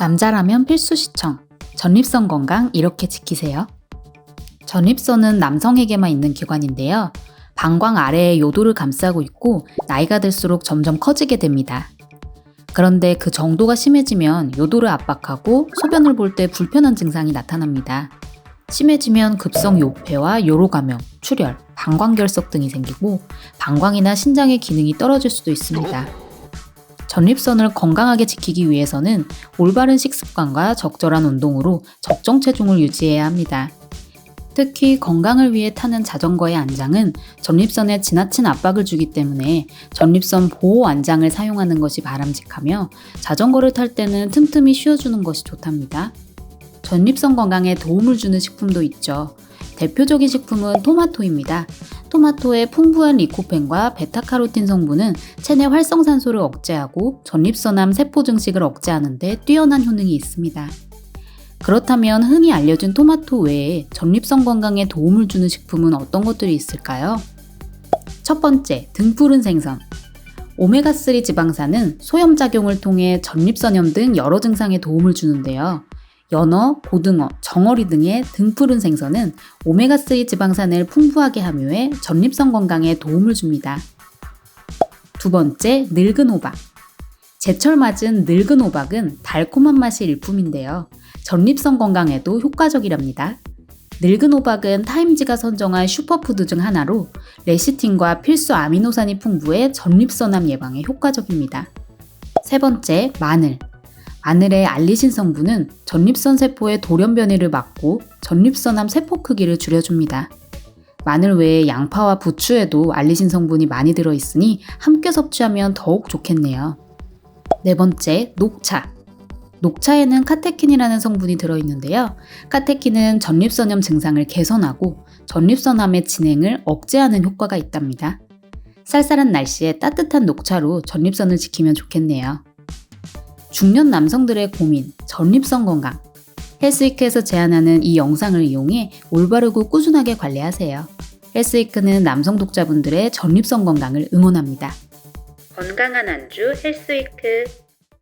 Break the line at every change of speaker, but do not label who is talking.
남자라면 필수 시청. 전립선 건강 이렇게 지키세요. 전립선은 남성에게만 있는 기관인데요. 방광 아래에 요도를 감싸고 있고 나이가 들수록 점점 커지게 됩니다. 그런데 그 정도가 심해지면 요도를 압박하고 소변을 볼 때 불편한 증상이 나타납니다. 심해지면 급성 요폐와 요로 감염, 출혈, 방광 결석 등이 생기고 방광이나 신장의 기능이 떨어질 수도 있습니다. 전립선을 건강하게 지키기 위해서는 올바른 식습관과 적절한 운동으로 적정 체중을 유지해야 합니다. 특히 건강을 위해 타는 자전거의 안장은 전립선에 지나친 압박을 주기 때문에 전립선 보호 안장을 사용하는 것이 바람직하며 자전거를 탈 때는 틈틈이 쉬어주는 것이 좋답니다. 전립선 건강에 도움을 주는 식품도 있죠. 대표적인 식품은 토마토입니다. 토마토의 풍부한 리코펜과 베타카로틴 성분은 체내 활성산소를 억제하고 전립선암 세포 증식을 억제하는 데 뛰어난 효능이 있습니다. 그렇다면 흔히 알려진 토마토 외에 전립선 건강에 도움을 주는 식품은 어떤 것들이 있을까요? 첫 번째, 등푸른 생선. 오메가3 지방산은 소염작용을 통해 전립선염 등 여러 증상에 도움을 주는데요. 연어, 고등어, 정어리 등의 등푸른 생선은 오메가3 지방산을 풍부하게 함유해 전립선 건강에 도움을 줍니다. 두 번째, 늙은 호박. 제철 맞은 늙은 호박은 달콤한 맛이 일품인데요. 전립선 건강에도 효과적이랍니다. 늙은 호박은 타임지가 선정한 슈퍼푸드 중 하나로 레시틴과 필수 아미노산이 풍부해 전립선암 예방에 효과적입니다. 세 번째, 마늘. 마늘의 알리신 성분은 전립선 세포의 돌연 변이를 막고 전립선암 세포 크기를 줄여줍니다. 마늘 외에 양파와 부추에도 알리신 성분이 많이 들어있으니 함께 섭취하면 더욱 좋겠네요. 네 번째, 녹차. 녹차에는 카테킨이라는 성분이 들어있는데요. 카테킨은 전립선염 증상을 개선하고 전립선암의 진행을 억제하는 효과가 있답니다. 쌀쌀한 날씨에 따뜻한 녹차로 전립선을 지키면 좋겠네요. 중년 남성들의 고민, 전립선 건강. 헬스위크에서 제안하는 이 영상을 이용해 올바르고 꾸준하게 관리하세요. 헬스위크는 남성 독자분들의 전립선 건강을 응원합니다.
건강한 안주 헬스위크